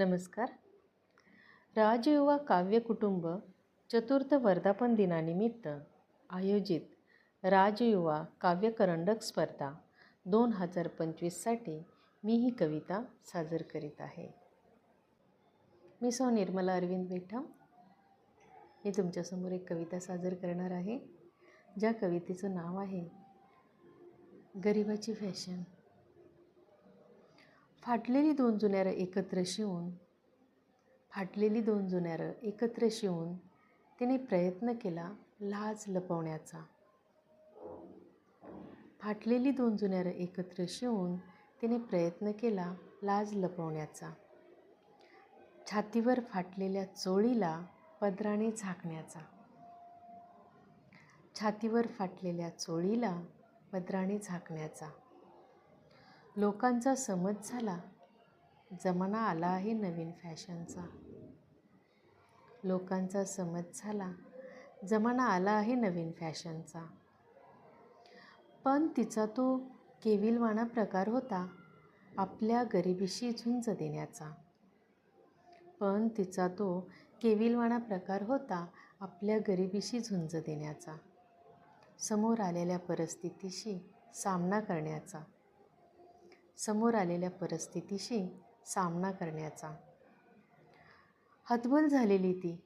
नमस्कार. राजयुवा काव्यकुटुंब चतुर्थ वर्धापन दिनानिमित्त आयोजित राजयुवा काव्यकरंडक स्पर्धा दोन हजार पंचवीससाठी मी ही कविता सादर करीत आहे. मी सौ निर्मला अरविंद बेठम मी तुमच्यासमोर एक कविता सादर करणार आहे. ज्या कवितेचं नाव आहे गरिबाची फॅशन. फाटलेली दोन जुन्यारं एकत्र शिवून फाटलेली दोन जुन्यारं एकत्र शिवून तिने प्रयत्न केला लाज लपवण्याचा. फाटलेली दोन जुन्यारं एकत्र शिवून तिने प्रयत्न केला लाज लपवण्याचा. छातीवर फाटलेल्या चोळीला पदराने झाकण्याचा. छातीवर फाटलेल्या चोळीला पदराने झाकण्याचा. लोकांचा समज झाला. जमाना आला आहे नवीन फॅशनचा. लोकांचा समज झाला. जमाना आला आहे नवीन फॅशनचा. पण तिचा तो केविलवाणा प्रकार होता आपल्या गरिबीशी झुंज देण्याचा. पण तिचा तो केविलवाणा प्रकार होता आपल्या गरिबीशी झुंज देण्याचा. समोर आलेल्या परिस्थितीशी सामना करण्याचा. समोर आलेल्या परिस्थितीशी सामना करण्याचा. हतबल झालेली ती.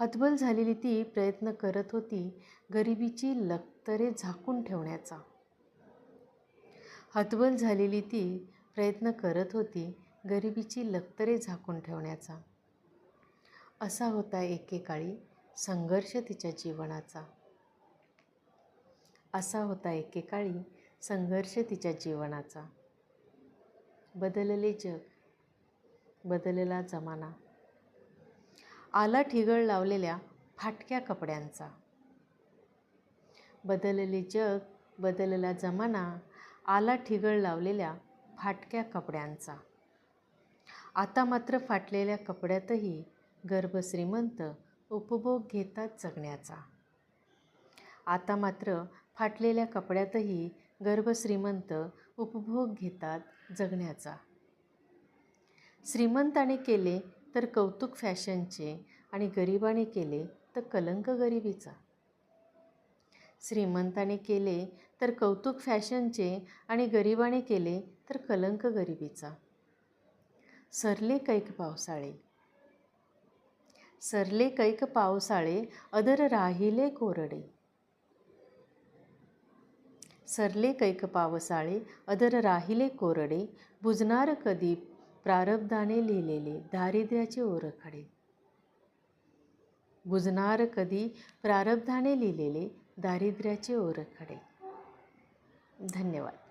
हतबल झालेली ती प्रयत्न करत होती गरिबीची लक्तरे झाकून ठेवण्याचा. हतबल झालेली ती प्रयत्न करत होती गरिबीची लक्तरे झाकून ठेवण्याचा. असा होता एकेकाळी संघर्ष तिच्या जीवनाचा. असा होता एकेकाळी संघर्ष तिच्या जीवनाचा. बदलले जग. बदललेला जमाना. आला ठिगळ लावलेल्या फाटक्या कपड्यांचा. बदलले जग बदललेला जमाना आला ठिगळ लावलेल्या फाटक्या कपड्यांचा. आता मात्र फाटलेल्या कपड्यातही गर्भश्रीमंत उपभोग घेतात जगण्याचा. आता मात्र फाटलेल्या कपड्यातही गर्भश्रीमंत उपभोग घेतात जगण्याचा. श्रीमंताने केले तर कौतुक फॅशनचे आणि गरिबाने केले तर कलंक गरिबीचा. श्रीमंताने केले तर कौतुक फॅशनचे आणि गरिबाने केले तर कलंक गरिबीचा. सरले कैक पावसाळे. सरले कैक पावसाळे अदर राहिले कोरडे. सरले कैक पावसाळे अदर राहिले कोरडे बुजणार कधी प्रारब्धाने लिहिलेले दारिद्र्याचे ओरखडे. बुजणार कधी प्रारब्धाने लिहिलेले दारिद्र्याचे ओरखडे. धन्यवाद.